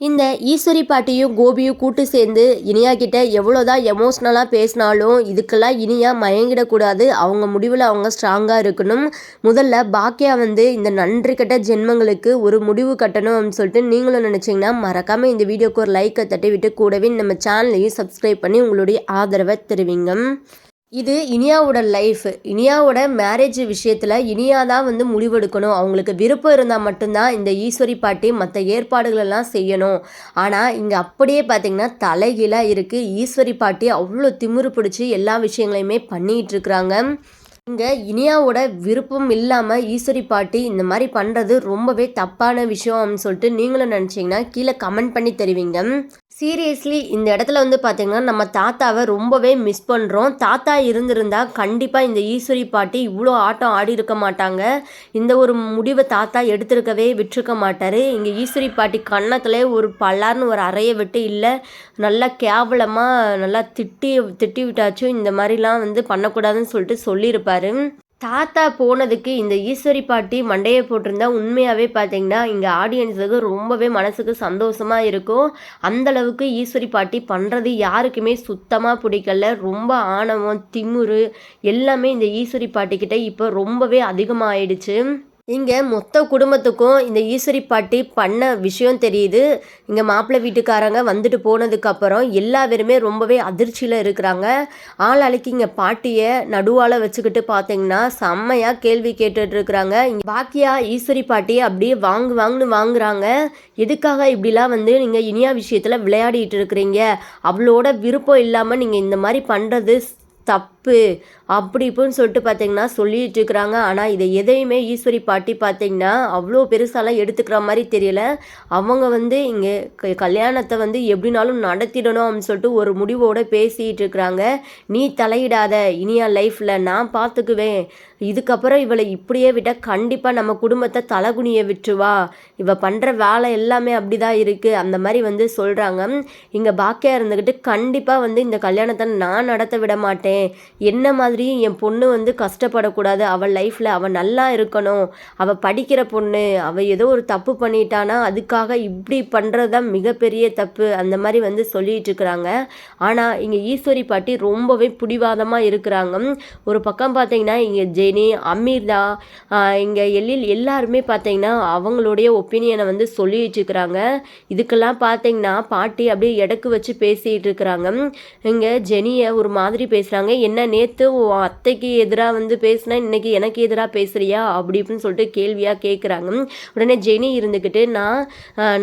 இந்த ஈஸ்வரி பாட்டியும் கோபியும் கூட்டு சேர்ந்து இனியா கிட்ட எவ்வளோதான் எமோஷ்னலாக பேசினாலும் இதுக்கெல்லாம் இனியா மயங்கிடக்கூடாது. அவங்க முடிவில் அவங்க ஸ்ட்ராங்காக இருக்கணும். முதல்ல பாக்கியா வந்து இந்த நன்றி கட்ட ஜென்மங்களுக்கு ஒரு முடிவு கட்டணும் அப்படின்னு சொல்லிட்டு நீங்களும் நினச்சிங்கன்னா மறக்காமல் இந்த வீடியோக்கு ஒரு லைக்கை தட்டி விட்டு கூடவே நம்ம சேனலையும் சப்ஸ்கிரைப் பண்ணி உங்களுடைய ஆதரவை தெரிவிங்க. இது இனியாவோட லைஃப் இனியாவோட மேரேஜ் விஷயத்தில் இனியா தான் வந்து முடிவெடுக்கணும். அவங்களுக்கு விருப்பம் இருந்தால் மட்டும்தான் இந்த ஈஸ்வரி பாட்டி மற்ற ஏற்பாடுகள் எல்லாம் செய்யணும். ஆனால் இங்கே அப்படியே பார்த்திங்கன்னா தலைகீழாக இருக்குது ஈஸ்வரி பாட்டி அவ்வளோ திமிரு பிடிச்சி எல்லா விஷயங்களையுமே பண்ணிகிட்டு இருக்கிறாங்க. இங்கே இனியாவோட விருப்பம் இல்லாமல் ஈஸ்வரி பாட்டி இந்த மாதிரி பண்ணுறது ரொம்பவே தப்பான விஷயம் அப்படின்னு சொல்லிட்டு நீங்களும் நினச்சிங்கன்னா கீழே கமெண்ட் பண்ணி தருவீங்க. சீரியஸ்லி இந்த இடத்துல வந்து பார்த்திங்கன்னா நம்ம தாத்தாவை ரொம்பவே மிஸ் பண்ணுறோம் தாத்தா இருந்திருந்தா கண்டிப்பாக இந்த ஈஸ்வரி பாட்டி இவ்வளோ ஆட்டம் ஆடி இருக்க மாட்டாங்க. இந்த ஒரு முடிவை தாத்தா எடுத்திருக்கவே விட்டுருக்க மாட்டார். இங்கே ஈஸ்வரி பாட்டி கன்னத்தில் ஒரு பல்லார்னு ஒரு அறையை விட்டு இல்லை நல்லா கேவலமாக நல்லா திட்டி திட்டி விட்டாச்சும் இந்த மாதிரிலாம் வந்து பண்ணக்கூடாதுன்னு சொல்லிட்டு சொல்லியிருப்பார். தாத்தா போனதுக்கு இந்த ஈஸ்வரி பாட்டி மண்டையை போட்டிருந்தா உண்மையாகவே பார்த்தீங்கன்னா இங்கே ஆடியன்ஸுக்கு ரொம்பவே மனசுக்கு சந்தோஷமாக இருக்கும். அந்தளவுக்கு ஈஸ்வரி பாட்டி பண்ணுறது யாருக்குமே சுத்தமாக பிடிக்கல. ரொம்ப ஆணவம் திமுரு எல்லாமே இந்த ஈஸ்வரி பாட்டிக்கிட்ட இப்போ ரொம்பவே அதிகமாகிடுச்சு இங்கே மொத்த குடும்பத்துக்கும் இந்த ஈஸ்வரி பாட்டி பண்ண விஷயம் தெரியுது. இங்கே மாப்பிள்ளை வீட்டுக்காரங்க வந்துட்டு போனதுக்கப்புறம் எல்லா பேருமே ரொம்பவே அதிர்ச்சியில் இருக்கிறாங்க. ஆள் அழைக்கி இங்கே பாட்டியை நடுவால் வச்சுக்கிட்டு பார்த்தீங்கன்னா செம்மையாக கேள்வி கேட்டுட்டு இருக்கிறாங்க. இங்கே பாக்கியா ஈஸ்வரி பாட்டி அப்படியே வாங்கு வாங்குன்னு வாங்குறாங்க. எதுக்காக இப்படிலாம் வந்து நீங்கள் இனியா விஷயத்தில் விளையாடிட்டு இருக்கிறீங்க? அவளோட விருப்பம் இல்லாமல் நீங்கள் இந்த மாதிரி பண்ணுறது தப்பு. அப்படி இப்படின்னு சொல்லிட்டு பார்த்தீங்கன்னா சொல்லிட்டு இருக்கிறாங்க. ஆனால் இதை எதையுமே ஈஸ்வரி பாட்டி பார்த்தீங்கன்னா அவ்வளோ பெருசாலாம் எடுத்துக்கிற மாதிரி தெரியல. அவங்க வந்து இங்கே கல்யாணத்தை வந்து எப்படினாலும் நடத்திடணும் அப்படின்னு சொல்லிட்டு ஒரு முடிவோடு பேசிகிட்டு இருக்கிறாங்க. நீ தலையிடாத இனியா லைஃப்பில் நான் பார்த்துக்குவேன் இதுக்கப்புறம் இவளை இப்படியே விட்டால் கண்டிப்பாக நம்ம குடும்பத்தை தலகுனியை விட்டுருவா. இவள் பண்ணுற வேலை எல்லாமே அப்படி தான் இருக்குது அந்த மாதிரி வந்து சொல்கிறாங்க இங்கே பாக்கியாக இருந்துக்கிட்டு கண்டிப்பாக வந்து இந்த கல்யாணத்தை நான் நடத்த விட மாட்டேன். என்ன மாதிரி என் பொண்ணு வந்து கஷ்டப்படக்கூடாது. அவள் லைஃப்பில் அவள் நல்லா இருக்கணும். அவள் படிக்கிற பொண்ணு அவள் ஏதோ ஒரு தப்பு பண்ணிட்டானா அதுக்காக இப்படி பண்ணுறது தான் மிகப்பெரிய தப்பு அந்த மாதிரி வந்து சொல்லிகிட்டு இருக்கிறாங்க. ஆனால் இங்கே ஈஸ்வரி பாட்டி ரொம்பவே பிடிவாதமாக இருக்கிறாங்க. ஒரு பக்கம் பார்த்தீங்கன்னா இங்கே ஜெனி அமீர்தா இங்கே எல்லில் எல்லாருமே பார்த்தீங்கன்னா அவங்களுடைய ஒப்பீனியனை வந்து சொல்லிட்டு இருக்கிறாங்க. இதுக்கெல்லாம் பார்த்தீங்கன்னா பாட்டி அப்படியே இடக்கு வச்சு பேசிகிட்டு இருக்கிறாங்க. இங்கே ஜெனியை ஒரு மாதிரி பேசுகிறாங்க என்ன நேற்று உன் அத்தைக்கு எதிராக வந்து பேசினா இன்னைக்கு எனக்கு எதிராக பேசுகிறியா அப்படி இப்படின்னு சொல்லிட்டு கேள்வியாக கேட்குறாங்க உடனே ஜெனி இருந்துக்கிட்டு நான்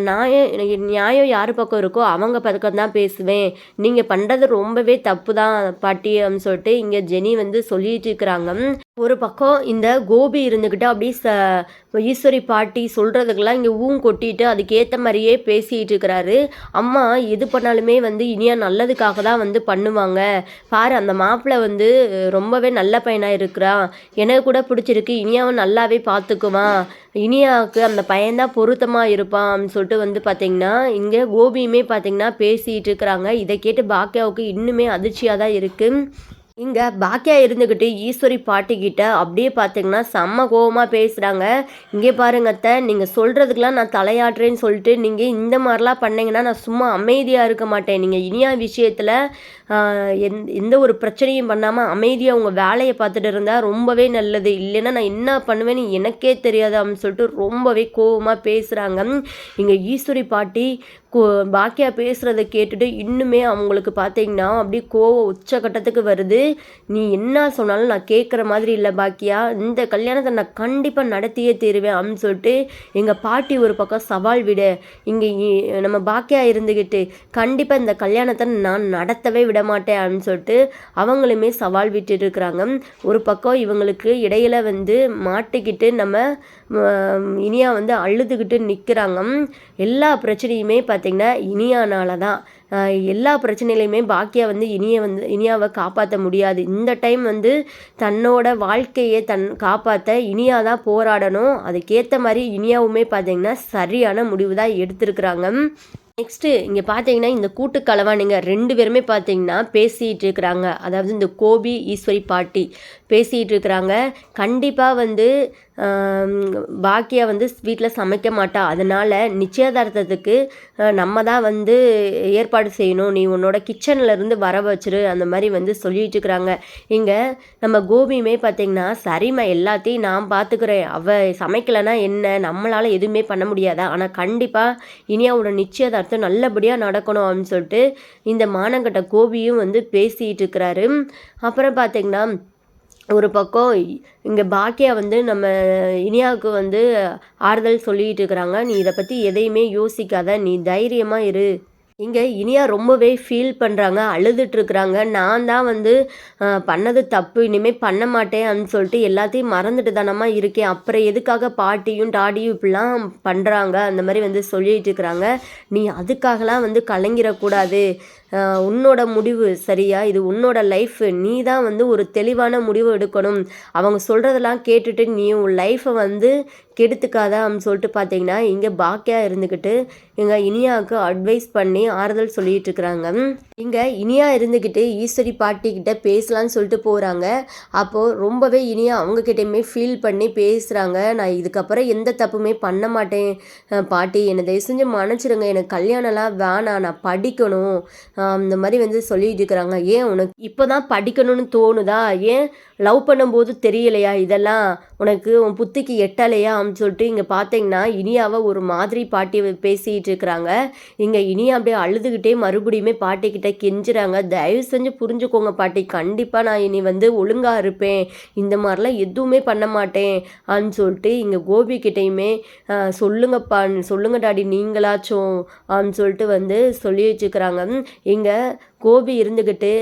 நியாயம் நியாயம் யார் பக்கம் இருக்கோ அவங்க பக்கம் தான் பேசுவேன். நீங்கள் பண்ணுறது ரொம்பவே தப்பு தான் பாட்டி அப்படின்னு சொல்லிட்டு இங்கே ஜெனி வந்து சொல்லிட்டு இருக்கிறாங்க. ஒரு பக்கம் இந்த கோபி இருந்துக்கிட்டு அப்படியே ச ஈஸ்வரி பாட்டி சொல்கிறதுக்கெல்லாம் இங்கே ஊன் கொட்டிட்டு அதுக்கேற்ற மாதிரியே பேசிகிட்டு இருக்கிறாரு. அம்மா எது பண்ணாலுமே வந்து இனியா நல்லதுக்காக தான் வந்து பண்ணுவாங்க. பாரு அந்த மாப்பிள்ளை வந்து ரொம்பவே நல்ல பையனாக இருக்கிறான் எனக்கு கூட பிடிச்சிருக்கு இனியாவும் நல்லாவே பார்த்துக்குவான் இனியாவுக்கு அந்த பையன்தான் பொருத்தமாக இருப்பான் அப்படின்னு சொல்லிட்டு வந்து பார்த்திங்கன்னா இங்கே கோபியுமே பார்த்திங்கன்னா பேசிகிட்டு இருக்கிறாங்க. இதை கேட்டு பாக்கியாவுக்கு இன்னுமே அதிர்ச்சியாக தான் இருக்குது இங்கே பாக்கியா இருந்துக்கிட்டு ஈஸ்வரி பாட்டிக்கிட்ட அப்படியே பார்த்தீங்கன்னா செம்ம கோபமாக பேசுகிறாங்க இங்கே பாருங்க அத்தை நீங்கள் சொல்கிறதுக்கெலாம் நான் தலையாட்டுறேன்னு சொல்லிட்டு நீங்கள் இந்த மாதிரிலாம் பண்ணீங்கன்னா நான் சும்மா அமைதியாக இருக்க மாட்டேன். நீங்கள் இனியா விஷயத்தில் எந் எந்த ஒரு பிரச்சனையும் பண்ணாமல் அமைதியாக உங்கள் வேலையை பார்த்துட்டு இருந்தால் ரொம்பவே நல்லது. இல்லைன்னா நான் என்ன பண்ணுவேன்னு எனக்கே தெரியாது அப்படின்னு சொல்லிட்டு ரொம்பவே கோபமாக பேசுகிறாங்க இங்கே ஈஸ்வரி பாட்டி கோ பாக்கியா பேசுகிறத கேட்டுட்டு இன்னுமே அவங்களுக்கு பார்த்தீங்கன்னா அப்படியே கோவம் உச்சக்கட்டத்துக்கு வருது. நீ என்ன சொன்னாலும் நான் கேட்குற மாதிரி இல்லை பாக்கியா. இந்த கல்யாணத்தை நான் கண்டிப்பாக நடத்தியே தீருவேன் அப்படின்னு சொல்லிட்டு எங்கள் பாட்டி ஒரு பக்கம் சவால் விட. இங்கே நம்ம பாக்கியா இருந்துக்கிட்டு கண்டிப்பாக இந்த கல்யாணத்தை நான் நடத்தவே விட மாட்டேன் அப்படின்னு சொல்லிட்டு அவங்களுமே சவால் விட்டுட்டு இருக்கிறாங்க ஒரு பக்கம் இவங்களுக்கு இடையில வந்து மாட்டிக்கிட்டு நம்ம இனியா வந்து அழுதுகிட்டு நிற்கிறாங்க எல்லா பிரச்சனையுமே பார்த்திங்கன்னா இனியானால தான் எல்லா பிரச்சனையிலையுமே பாக்கியா வந்து இனிய வந்து இனியாவை காப்பாற்ற முடியாது. இந்த டைம் வந்து தன்னோட வாழ்க்கையை தன் காப்பாற்ற இனியா தான் போராடணும். அதுக்கேற்ற மாதிரி இனியாவுமே பார்த்திங்கன்னா சரியான முடிவு தான் எடுத்திருக்கிறாங்க. நெக்ஸ்ட்டு இங்கே பார்த்தீங்கன்னா இந்த கூட்டு கலவானுங்க ரெண்டு பேருமே பார்த்தீங்கன்னா பேசிகிட்டு இருக்கிறாங்க. அதாவது இந்த கோபி ஈஸ்வரி பாட்டி. பேசிகிட்டு இருக்கிறாங்க கண்டிப்பாக வந்து பாக்கியா வந்து வீட்டில் சமைக்க மாட்டா. அதனால் நிச்சயதார்த்தத்துக்கு நம்ம தான் வந்து ஏற்பாடு செய்யணும். நீ உன்னோட கிச்சன்லேருந்து வர வச்சிரு. அந்த மாதிரி வந்து சொல்லிட்டு இருக்கிறாங்க இங்கே நம்ம கோபியுமே பார்த்தீங்கன்னா சரிம்மா எல்லாத்தையும் நான் பார்த்துக்கிறேன் அவ சமைக்கலைன்னா என்ன? நம்மளால் எதுவுமே பண்ண முடியாதா? ஆனால் கண்டிப்பாக இனியாவோட நிச்சயதார்த்தம் நல்லபடியாக நடக்கணும் அப்படின்னு சொல்லிட்டு இந்த மானங்கட்ட கோபியும் வந்து பேசிகிட்டு இருக்கிறாரு அப்புறம் பார்த்தீங்கன்னா ஒரு பக்கம் இங்கே பாக்கியா வந்து நம்ம இனியாவுக்கு வந்து ஆறுதல் சொல்லிட்டு இருக்கிறாங்க. நீ இதை பற்றி எதையுமே யோசிக்காத. நீ தைரியமாக இரு. இங்கே இனியா ரொம்பவே ஃபீல் பண்ணுறாங்க அழுதுட்ருக்குறாங்க நான் தான் வந்து பண்ணது தப்பு. இனிமேல் பண்ண மாட்டேன் அப்படின்னு சொல்லிட்டு எல்லாத்தையும் மறந்துட்டு தானம்மா இருக்கேன். அப்புறம் எதுக்காக பாட்டியும் டாடியும் இப்படிலாம் பண்ணுறாங்க அந்த மாதிரி வந்து சொல்லிட்டு இருக்கிறாங்க. நீ அதுக்காகலாம் வந்து கலங்கிடக்கூடாது. உன்னோட முடிவு சரியா? இது உன்னோட லைஃப் நீ தான் வந்து ஒரு தெளிவான முடிவு எடுக்கணும். அவங்க சொல்கிறதெல்லாம் கேட்டுட்டு நீ உன் லைஃப்பை வந்து கெடுத்துக்காத அப்படின்னு சொல்லிட்டு பார்த்தீங்கன்னா இங்கே பாக்கியா இருந்துக்கிட்டு எங்கள் இனியாவுக்கு அட்வைஸ் பண்ணி ஆறுதல் சொல்லிட்டு இருக்கிறாங்க. இங்கே இனியா இருந்துக்கிட்டு ஈஸ்வரி பாட்டிக்கிட்ட பேசலான்னு சொல்லிட்டு போகிறாங்க அப்போது ரொம்பவே இனியா அவங்கக்கிட்டையுமே ஃபீல் பண்ணி பேசுகிறாங்க நான் இதுக்கப்புறம் எந்த தப்புமே பண்ண மாட்டேன். பாட்டி என்னை தயவு செஞ்சு மன்னிச்சிடுங்க எனக்கு கல்யாணம்லாம் வேணாம். நான் படிக்கணும். இந்த மாதிரி வந்து சொல்லிட்டு இருக்கிறாங்க. ஏன் உனக்கு இப்போ தான் படிக்கணும்னு தோணுதா? ஏன் லவ் பண்ணும்போது தெரியலையா? இதெல்லாம் உனக்கு உன் புத்திக்கு எட்டலையா? அப்படின்னு சொல்லிட்டு இங்கே பார்த்தீங்கன்னா இனியாவை ஒரு மாதிரி பாட்டி பேசிகிட்டு இருக்கிறாங்க. இங்கே இனியா அப்படியே அழுதுகிட்டே மறுபடியுமே பாட்டிக்கிட்ட கெஞ்சுறாங்க. தயவு செஞ்சு புரிஞ்சுக்கோங்க பாட்டி. கண்டிப்பாக நான் இனி வந்து ஒழுங்காக இருப்பேன். இந்த மாதிரிலாம் எதுவுமே பண்ண மாட்டேன். அப்படின்னு சொல்லிட்டு இங்கே கோபி கிட்டேயுமே சொல்லுங்கப்பா. சொல்லுங்க டாடி. நீங்களாச்சும். அப்படின்னு சொல்லிட்டு வந்து சொல்லி வச்சுக்கிறாங்க. இங்கே கோபி இருந்துக்கிட்டு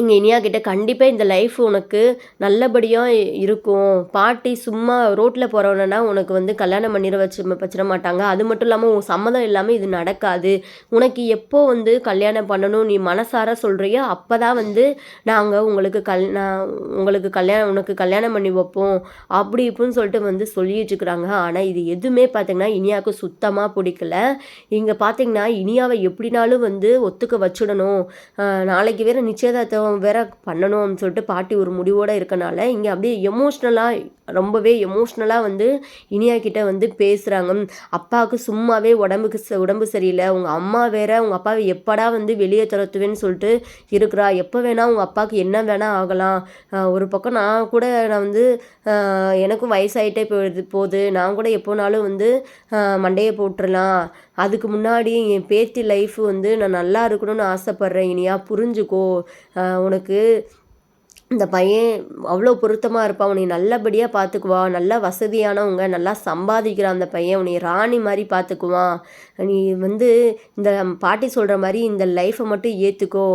இங்கே இனியா கிட்டே கண்டிப்பாக இந்த லைஃப் உனக்கு நல்லபடியாக இருக்கும். பாட்டி சும்மா ரோட்டில் போகிறவனா உனக்கு வந்து கல்யாணம் பண்ணிட வச்சு வச்சிட மாட்டாங்க. அது மட்டும் இல்லாமல் உன் சம்மதம் இல்லாமல் இது நடக்காது. உனக்கு எப்போ வந்து கல்யாணம் பண்ணணும் நீ மனசார சொல்கிறியோ அப்போ தான் வந்து நாங்கள் உங்களுக்கு கல் நான் உங்களுக்கு கல்யாணம் உனக்கு கல்யாணம் பண்ணி வைப்போம். அப்படி இப்படின்னு சொல்லிட்டு வந்து சொல்லிட்டு இருக்கிறாங்க. ஆனால் இது எதுவுமே பார்த்திங்கன்னா இனியாவுக்கு சுத்தமாக பிடிக்கல. இங்கே பார்த்திங்கன்னா இனியாவை எப்படினாலும் வந்து ஒத்துக்க வச்சுடணும். நாளைக்கு வேறு நிச்சயதார்த்தம் வேற பண்ணணும்னு சொல்லிட்டு பாட்டி ஒரு முடிவோடு இருக்கனால இங்கே அப்படியே எமோஷ்னலாக ரொம்பவே எமோஷ்னலாக வந்து இனியா கிட்ட வந்து பேசுகிறாங்க அப்பாவுக்கு சும்மாவே உடம்புக்கு ச- உடம்பு சரியில்லை. உங்கள் அம்மா வேற உங்கள் அப்பாவை எப்படா வந்து வெளியே துரத்துவேன்னு சொல்லிட்டு இருக்கிறா. எப்போ வேணால் உங்கள் அப்பாவுக்கு என்ன வேணால் ஆகலாம். ஒரு பக்கம் நான் கூட நான் வந்து எனக்கும் வயசாயிட்டே போயிடுது போகுது. நான் கூட எப்போனாலும் வந்து மண்டையை போட்டுடலாம் அதுக்கு முன்னாடி என் பேத்தி லைஃப் வந்து நான் நல்லா இருக்கணும்னு ஆசைப்பட்றேன். இனியா புரிஞ்சுக்கோ. உனக்கு இந்த பையன் அவ்வளோ பொருத்தமாக இருப்பான். உன்னை நல்லபடியாக பார்த்துக்குவான் நல்லா வசதியானவங்க. நல்லா சம்பாதிக்கிறான் அந்த பையன். உன்னை ராணி மாதிரி பார்த்துக்குவான் நீ வந்து இந்த பாட்டி சொல்கிற மாதிரி இந்த லைஃப்பை மட்டும் ஏற்றுக்கோ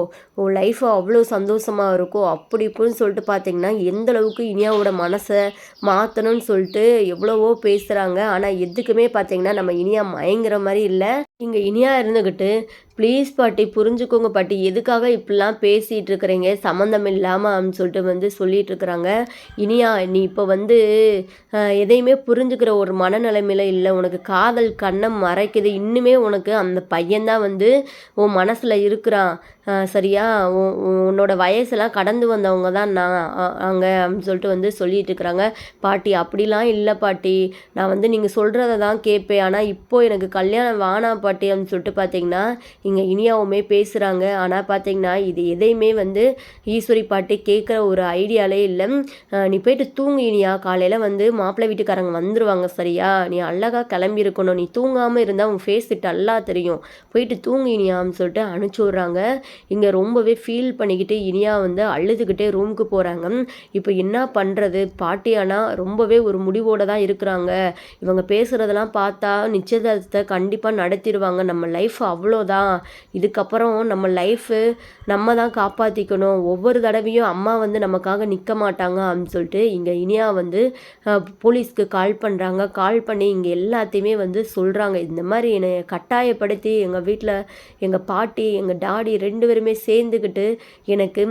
உன் லைஃப் அவ்வளோ சந்தோஷமாக இருக்கும் அப்படி இப்படின்னு சொல்லிட்டு பார்த்தீங்கன்னா எந்த அளவுக்கு இனியாவோட மனசை மாற்றணும்னு சொல்லிட்டு எவ்வளவோ பேசுகிறாங்க ஆனால் எதுக்குமே பார்த்தீங்கன்னா நம்ம இனியா மயங்குற மாதிரி இல்லை. இங்கே இனியா இருந்துக்கிட்டு ப்ளீஸ் பாட்டி புரிஞ்சுக்கோங்க பாட்டி. எதுக்காக இப்படிலாம் பேசிகிட்டு இருக்கிறீங்க? சம்மந்தம் இல்லாமல் அப்படின்னு சொல்லிட்டு வந்து சொல்லிகிட்டு இருக்கிறாங்க. இனியா நீ இப்போ வந்து எதையுமே புரிஞ்சுக்கிற ஒரு மனநிலைமையில இல்லை. உனக்கு காதல் கண்ணம் மறைக்குது. இன்னும் இன்னுமே உனக்கு அந்த பையன்தான் வந்து உன் மனசில் இருக்கிறான். சரியா? உன்னோட வயசெல்லாம் கடந்து வந்தவங்க தான் நான் அ- அப்படின்னு சொல்லிட்டு வந்து சொல்லிட்டு இருக்கிறாங்க. பாட்டி அப்படிலாம் இல்லை பாட்டி. நான் வந்து நீங்கள் சொல்கிறத தான் கேட்பேன். ஆனால் இப்போது எனக்கு கல்யாணம் வேணாம் பாட்டி அப்படின்னு சொல்லிட்டு பார்த்தீங்கன்னா இங்கே இனியாவுமே பேசுகிறாங்க ஆனால் பார்த்தீங்கன்னா இது எதையுமே வந்து ஈஸ்வரி பாட்டி கேட்குற ஒரு ஐடியாலே இல்லை. நீ போயிட்டு தூங்கு இனியா. காலையில் வந்து மாப்பிள்ளை வீட்டுக்காரங்க வந்துருவாங்க சரியா? நீ அழகாக கிளம்பி இருக்கணும் நீ தூங்காமல் இருந்தால் உன் ஃபேஸ் டல்லா தெரியும். போயிட்டு தூங்கு இனியான்னு சொல்லிட்டு அனுப்பிச்சி விட்றாங்க. இங்கே ரொம்பவே ஃபீல் பண்ணிக்கிட்டு இனியா வந்து அழுதுகிட்டே ரூமுக்கு போகிறாங்க இப்போ என்ன பண்ணுறது பாட்டி ஆனால் ரொம்பவே ஒரு முடிவோடு தான் இருக்கிறாங்க. இவங்க பேசுகிறதெல்லாம் பார்த்தா நிச்சயதார்த்தத்தை கண்டிப்பாக நடத்திடுவாங்க. நம்ம லைஃப் அவ்வளோதான். இதுக்கப்புறம் நம்ம லைஃபு நம்ம தான் காப்பாற்றிக்கணும் ஒவ்வொரு தடவையும் அம்மா வந்து நமக்காக நிற்க மாட்டாங்க அப்படின்னு சொல்லிட்டு இங்கே இனியா வந்து போலீஸ்க்கு கால் பண்ணுறாங்க கால் பண்ணி இங்கே எல்லாத்தையுமே வந்து சொல்கிறாங்க இந்த மாதிரி என்னை கட்டாயப்படுத்தி எங்கள் வீட்டில் எங்கள் பாட்டி எங்கள் டாடி ரெண்டு பேருமே சேர்ந்துக்கிட்டு எனக்கு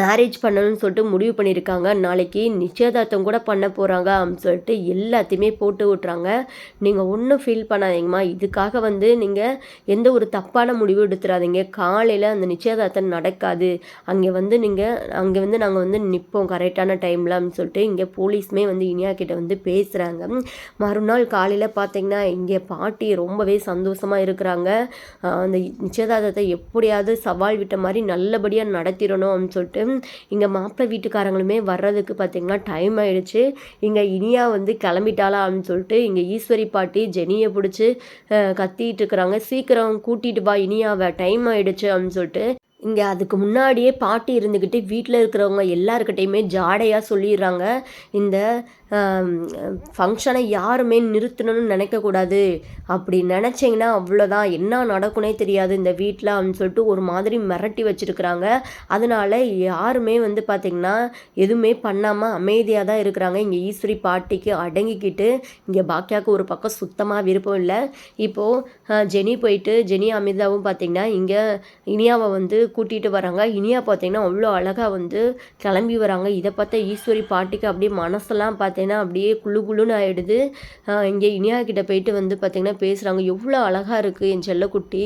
மேரேஜ் பண்ணணும்னு சொல்லிட்டு முடிவு பண்ணியிருக்காங்க. நாளைக்கு நிச்சயதார்த்தம் கூட பண்ண போகிறாங்க அப்படின்னு சொல்லிட்டு எல்லாத்தையுமே போட்டு விட்றாங்க நீங்கள் ஒன்றும் ஃபீல் பண்ணாதீங்கம்மா. இதுக்காக வந்து நீங்கள் எந்த ஒரு தப்பான முடிவு எடுத்துடாதீங்க காலையில் அந்த நிச்சயதார்த்தம் நடக்காது. அங்கே வந்து நீங்கள் அங்கே வந்து நாங்கள் வந்து நிற்போம் கரெக்டான டைமில் அப்படின்னு சொல்லிட்டு இங்கே போலீஸுமே வந்து இனியா கிட்டே வந்து பேசுகிறாங்க மறுநாள் காலையில் பார்த்தீங்கன்னா இங்கே பாட்டி ரொம்பவே சந்தோஷமாக இருக்கிறாங்க. அந்த நிச்சயதார்த்தத்தை எப்படியாவது சவால் விட்ட மாதிரி நல்லபடியாக நடத்திடணும் அப்படின்னு சொல்லிட்டு இங்கே மாப்பிள்ளை வீட்டுக்காரங்களுமே வர்றதுக்கு பார்த்திங்கன்னா டைம் ஆயிடுச்சு. இங்கே இனியா வந்து கிளம்பிட்டாளா அப்படின்னு சொல்லிட்டு இங்கே ஈஸ்வரி பாட்டி ஜெனியை பிடிச்சி கத்திட்டு இருக்கிறாங்க. சீக்கிரம் கூட்டிட்டு வா இனியாவை டைம் ஆயிடுச்சு அப்படின்னு சொல்லிட்டு. இங்கே அதுக்கு முன்னாடியே பாட்டி இருந்துக்கிட்டு வீட்டில் இருக்கிறவங்க எல்லாருக்கிட்டையுமே ஜாடையாக சொல்லிடுறாங்க. இந்த ஃபங்க்ஷனை யாருமே நிறுத்தணும்னு நினைக்கக்கூடாது. அப்படி நினச்சிங்கன்னா அவ்வளோதான் என்ன நடக்குனே தெரியாது இந்த வீட்டில் அப்படின்னு சொல்லிட்டு ஒரு மாதிரி மிரட்டி வச்சுருக்குறாங்க. அதனால் யாருமே வந்து பார்த்திங்கன்னா எதுவுமே பண்ணாமல் அமைதியாக தான் இருக்கிறாங்க. இங்கே ஈஸ்வரி பாட்டிக்கு அடங்கிக்கிட்டு இங்கே பாக்கியாவுக்கு ஒரு பக்கம் சுத்தமாக விருப்பம் இல்லை. இப்போது ஜெனி போயிட்டு ஜெனி அமிர்தாவும் பார்த்திங்கன்னா இங்கே இனியாவை வந்து கூட்டிகிட்டு வராங்க. இனியா பார்த்திங்கன்னா அவ்வளோ அழகாக வந்து கிளம்பி வராங்க. இதை பார்த்தா ஈஸ்வரி பாட்டிக்கு அப்படியே மனசெல்லாம் பார்த்தீங்கன்னா அப்படியே குளு குளுன்னு ஆகிடுது இங்கே இனியா கிட்டே போயிட்டு வந்து பார்த்திங்கன்னா பேசுகிறாங்க எவ்வளோ அழகாக இருக்குது என் செல்லக்குட்டி.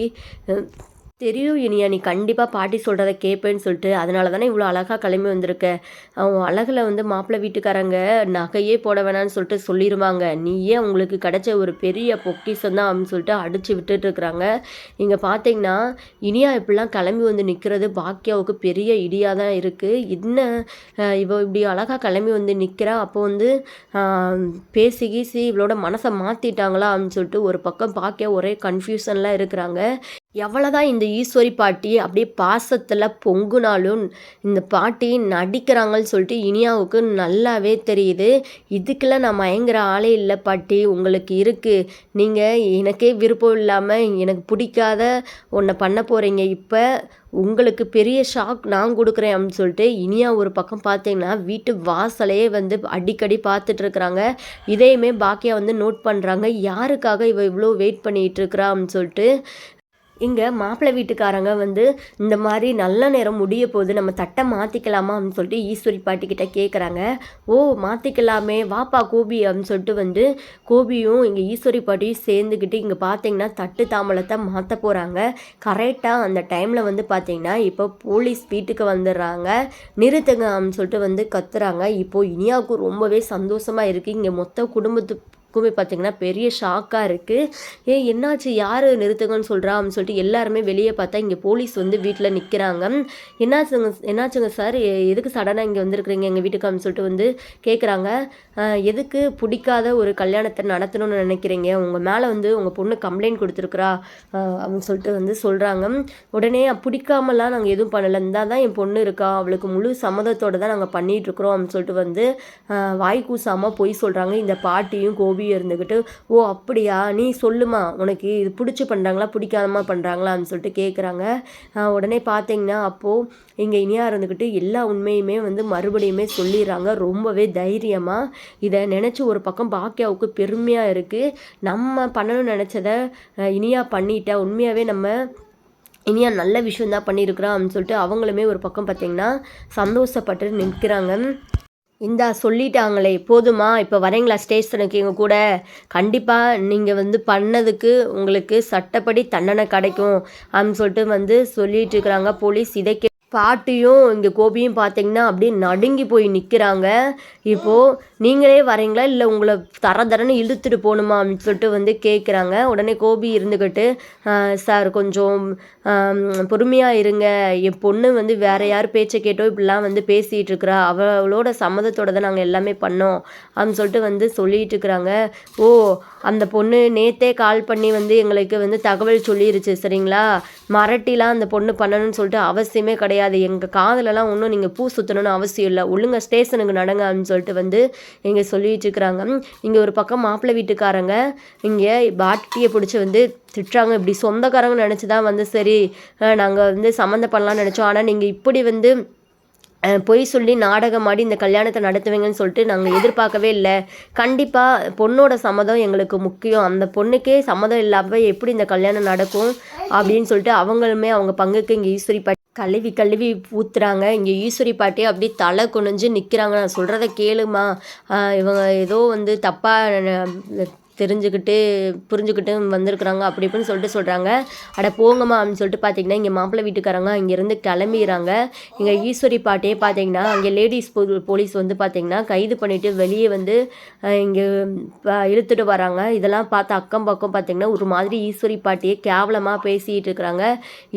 தெரியும் இனியா நீ கண்டிப்பாக பாட்டி சொல்கிறத கேட்பேன்னு சொல்லிட்டு. அதனால தானே இவ்வளோ அழகாக கிளம்பி வந்திருக்க. அவன் அழகில் வந்து மாப்பிள்ளை வீட்டுக்காரங்க நகையே போட வேணாம்னு சொல்லிட்டு சொல்லிடுவாங்க நீயே அவங்களுக்கு கிடைச்ச ஒரு பெரிய பொக்கிஷம் தான் அப்படின்னு சொல்லிட்டு அடித்து விட்டுட்டு இருக்கிறாங்க. இங்கே பார்த்தீங்கன்னா இனியா இப்படிலாம் கிளம்பி வந்து நிற்கிறது பாக்கியாவுக்கு பெரிய இடியாக தான் இருக்குது என்ன இவள் இப்படி அழகாக கிளம்பி வந்து நிற்கிறா அப்போ வந்து பேசி கீசி இவளோட மனசை மாற்றிட்டாங்களா அப்படின்னு சொல்லிட்டு ஒரு பக்கம் பாக்கியா ஒரே கன்ஃபியூஷன்லாம் இருக்கிறாங்க. எவ்வளோதான் இந்த ஈஸ்வரி பாட்டி அப்படியே பாசத்தில் பொங்குனாலும் இந்த பாட்டி நடிக்கிறாங்கன்னு சொல்லிட்டு இனியாவுக்கு நல்லாவே தெரியுது. இதுக்கெல்லாம் நான் மயங்குற ஆளே இல்லை பாட்டி. உங்களுக்கு இருக்குது நீங்கள் எனக்கே விருப்பம் இல்லாமல் எனக்கு பிடிக்காத ஒன்றை பண்ண போகிறீங்க இப்போ உங்களுக்கு பெரிய ஷாக் நான் கொடுக்குறேன் அப்படின்னு சொல்லிட்டு இனியா ஒரு பக்கம் பார்த்தீங்கன்னா வீட்டு வாசலையே வந்து அடிக்கடி பார்த்துட்டு இருக்கிறாங்க. இதையுமே பாக்கியா வந்து நோட் பண்ணுறாங்க யாருக்காக இவ இவ்வளோ வெயிட் பண்ணிகிட்டு இருக்கிறா அப்படின்னு சொல்லிட்டு இங்கே மாப்பிள்ளை வீட்டுக்காரங்க வந்து இந்த மாதிரி நல்ல நேரம் முடிய போது நம்ம தட்டை மாற்றிக்கலாமா அப்படின்னு சொல்லிட்டு ஈஸ்வரி பாட்டிக்கிட்ட கேட்குறாங்க ஓ மாற்றிக்கலாமே வாப்பா கோபி அப்படின்னு சொல்லிட்டு வந்து கோபியும் இங்கே ஈஸ்வரி பாட்டியும் சேர்ந்துக்கிட்டு இங்கே பார்த்தீங்கன்னா தட்டு தாம்பலத்தை மாற்ற போகிறாங்க கரெக்டாக அந்த டைமில் வந்து பார்த்தீங்கன்னா இப்போ போலீஸ் வீட்டுக்கு வந்துடுறாங்க. நிறுத்துங்க அப்படின்னு சொல்லிட்டு வந்து கத்துறாங்க. இப்போது இனியாவுக்கு ரொம்பவே சந்தோஷமாக இருக்குது இங்கே மொத்த எப்போவுமே பார்த்தீங்கன்னா பெரிய ஷாக்காக இருக்குது ஏ என்னாச்சு? யார் நிறுத்துங்கன்னு சொல்கிறா அப்படின்னு சொல்லிட்டு எல்லாருமே வெளியே பார்த்தா இங்கே போலீஸ் வந்து வீட்டில் நிற்கிறாங்க என்னாச்சுங்க என்னாச்சுங்க சார்? எதுக்கு சடனாக இங்கே வந்திருக்கிறீங்க எங்கள் வீட்டுக்கு அப்படின்னு சொல்லிட்டு வந்து கேட்குறாங்க எதுக்கு பிடிக்காத ஒரு கல்யாணத்தை நடத்தணும்னு நினைக்கிறீங்க? உங்கள் மேலே வந்து உங்கள் பொண்ணு கம்ப்ளைண்ட் கொடுத்துருக்குறா அப்படின்னு சொல்லிட்டு வந்து சொல்கிறாங்க உடனே பிடிக்காமலாம் நாங்கள் எதுவும் பண்ணலை. இருந்தால் தான் என் பொண்ணு இருக்கா. அவளுக்கு முழு சம்மதத்தோடு தான் நாங்கள் பண்ணிகிட்ருக்குறோம் அப்படின்னு சொல்லிட்டு வந்து வாய் கூசாமல் பொய் சொல்கிறாங்க இந்த பாட்டியும் கோபியும் இருந்துக்கிட்டு ஓ அப்படியா? நீ சொல்லுமா? உனக்கு இது பிடிச்சி பண்ணுறாங்களா பிடிக்காதமா பண்ணுறாங்களா அப்படின்னு சொல்லிட்டு கேட்குறாங்க உடனே பார்த்தீங்கன்னா அப்போது இங்கே இனியா இருந்துக்கிட்டு எல்லா உண்மையுமே வந்து மறுபடியுமே சொல்லிடுறாங்க. ரொம்பவே தைரியமாக இதை நினச்சி ஒரு பக்கம் பாக்கியாவுக்கு பெருமையாக இருக்குது நம்ம பண்ணணும்னு நினச்சதை இனியா பண்ணிட்டா உண்மையாகவே நம்ம இனியா நல்ல விஷயம் தான் பண்ணியிருக்கிறான் அப்படின்னு சொல்லிட்டு அவங்களுமே ஒரு பக்கம் பார்த்திங்கன்னா சந்தோஷப்பட்டு நிற்கிறாங்க இந்தா சொல்லிட்டாங்களே போதுமா? இப்போ வரீங்களா ஸ்டேஷனுக்கு எங்கள் கூட? கண்டிப்பாக நீங்கள் வந்து பண்ணதுக்கு உங்களுக்கு சட்டப்படி தண்டனை கிடைக்கும். அப்படின்னு சொல்லிட்டு வந்து சொல்லிட்டு இருக்கிறாங்க போலீஸ் இதை கே பாட்டியும் இங்கே கோபியும் பார்த்தீங்கன்னா அப்படியே நடுங்கி போய் நிற்கிறாங்க இப்போது நீங்களே வரீங்களா? இல்லை உங்களை தர தரன்னு இழுத்துட்டு போகணுமா அப்படின்னு சொல்லிட்டு வந்து கேட்குறாங்க உடனே கோபி இருந்துக்கிட்டு சார் கொஞ்சம் பொறுமையாக இருங்க. என் பொண்ணு வந்து வேற யார் பேச்சை கேட்டோ இப்படிலாம் வந்து பேசிகிட்டு இருக்கிறா. அவளோட சம்மதத்தோட தான் நாங்கள் எல்லாமே பண்ணோம். அப்படின்னு சொல்லிட்டு வந்து சொல்லிட்டு இருக்கிறாங்க ஓ அந்த பொண்ணு நேத்தே கால் பண்ணி வந்து எங்களுக்கு வந்து தகவல் சொல்லிருச்சு சரிங்களா? மிரட்டிலாம் அந்த பொண்ணு பண்ணணும்னு சொல்லிட்டு அவசியமே கிடையாது. எங்கள் காதலெல்லாம் ஒன்றும் நீங்கள் பூ சுற்றணும்னு அவசியம் இல்லை. ஒழுங்கா ஸ்டேஷனுக்கு நடங்க அப்படின்னு சொல்லிட்டு வந்து இங்கே சொல்லிட்டு இருக்கிறாங்க இங்கே ஒரு பக்கம் மாப்பிள்ளை வீட்டுக்காரங்க இங்கே பாட்டியை பிடிச்சி வந்து திட்டுறாங்க. இப்படி சொந்தக்காரங்க நினச்சி தான் வந்து சரி நாங்கள் வந்து சம்மந்தம் பண்ணலாம்னு நினச்சோம். ஆனால் நீங்கள் இப்படி வந்து பொய் சொல்லி நாடகம் ஆடி இந்த கல்யாணத்தை நடத்துவீங்கன்னு சொல்லிட்டு நாங்கள் எதிர்பார்க்கவே இல்லை. கண்டிப்பாக பொண்ணோட சம்மதம் எங்களுக்கு முக்கியம். அந்த பொண்ணுக்கே சம்மதம் இல்லாமல் எப்படி இந்த கல்யாணம் நடக்கும் அப்படின்னு சொல்லிட்டு அவங்களுமே அவங்க பங்குக்கு இங்கே ஈஸ்வரி பாட்டி கழுவி கழுவி ஊத்துறாங்க. இங்கே ஈஸ்வரி பாட்டி அப்படியே தலை குனிஞ்சு நிற்கிறாங்க நான் சொல்கிறத கேளுமா? இவங்க ஏதோ வந்து தப்பாக தெரிஞ்சுக்கிட்டு புரிஞ்சுக்கிட்டு வந்திருக்கிறாங்க அப்படி இப்படின்னு சொல்லிட்டு சொல்கிறாங்க அட போங்கம்மா அப்படின்னு சொல்லிட்டு பார்த்தீங்கன்னா இங்கே மாப்பிள்ளை வீட்டுக்காரங்க இங்கேருந்து கிளம்பிடுறாங்க. இங்கே ஈஸ்வரி பாட்டியே பார்த்தீங்கன்னா அங்கே லேடிஸ் போலீஸ் வந்து பார்த்தீங்கன்னா கைது பண்ணிவிட்டு வெளியே வந்து இங்கே இழுத்துட்டு வராங்க. இதெல்லாம் பார்த்து அக்கம் பக்கம் பார்த்தீங்கன்னா ஒரு மாதிரி ஈஸ்வரி பாட்டியே கேவலமாக பேசிகிட்டு இருக்கிறாங்க.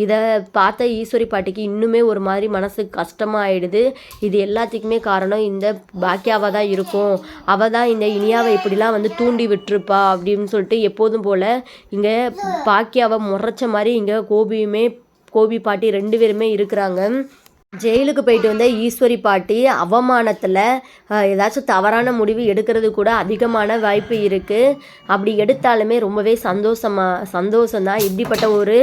இதை பார்த்த ஈஸ்வரி பாட்டிக்கு இன்னுமே ஒரு மாதிரி மனசு கஷ்டமாக ஆகிடுது இது எல்லாத்துக்குமே காரணம் இந்த பாக்கியாவாக தான் இருக்கும். அவள் தான் இந்த இனியாவை இப்படிலாம் வந்து தூண்டி விட்டுருப்பா. அப்படின்னு சொல்லிட்டு எப்போதும் போல் இங்கே பாக்கியாவை முறைச்ச மாதிரி இங்கே கோபியுமே கோபி பாட்டி ரெண்டு பேருமே இருக்கிறாங்க. ஜெயிலுக்கு போயிட்டு வந்த ஈஸ்வரி பாட்டி அவமானத்தில் ஏதாச்சும் தவறான முடிவு எடுக்கிறது கூட அதிகமான வாய்ப்பு இருக்குது அப்படி எடுத்தாலுமே ரொம்பவே சந்தோஷமாக சந்தோஷம்தான். இப்படிப்பட்ட ஒரு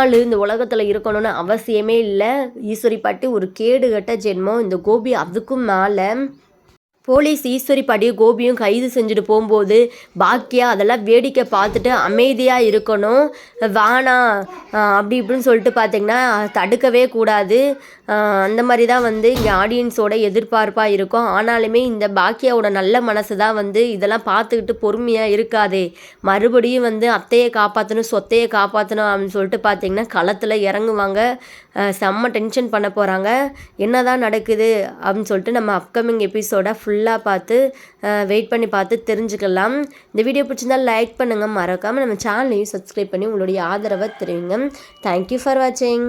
ஆள் இந்த உலகத்தில் இருக்கணும்னு அவசியமே இல்லை. ஈஸ்வரி பாட்டி ஒரு கேடுகட்ட ஜென்மம். இந்த கோபி அதுக்கும் மேலே போலீஸ் ஈஸ்வரி கோபியும் கைது செஞ்சுட்டு போகும்போது பாக்கியா அதெல்லாம் வேடிக்கை பார்த்துட்டு அமைதியாக இருக்கணும். வானா அப்படி இப்படின்னு சொல்லிட்டு பார்த்திங்கன்னா தடுக்கவே கூடாது. அந்த மாதிரி தான் வந்து இங்கே ஆடியன்ஸோட எதிர்பார்ப்பாக இருக்கும். ஆனாலுமே இந்த பாக்கியாவோட நல்ல மனசு தான் வந்து இதெல்லாம் பார்த்துக்கிட்டு பொறுமையாக இருக்காதே. மறுபடியும் வந்து அத்தையை காப்பாற்றணும் சொத்தையை காப்பாற்றணும் அப்படின்னு சொல்லிட்டு பார்த்திங்கன்னா களத்தில் இறங்குவாங்க. செம்ம டென்ஷன் பண்ண போகிறாங்க என்ன தான் நடக்குது அப்படின்னு சொல்லிட்டு நம்ம அப்கமிங் எபிசோட ஃபுல்லாக பார்த்து வெயிட் பண்ணி பார்த்து தெரிஞ்சுக்கலாம். இந்த வீடியோ பிடிச்சிருந்தா லைக் பண்ணுங்கள் மறக்காமல் நம்ம சேனலையும் சப்ஸ்கிரைப் பண்ணி உங்களுடைய ஆதரவை தெரிவிங்க. தேங்க்யூ ஃபார் வாட்சிங்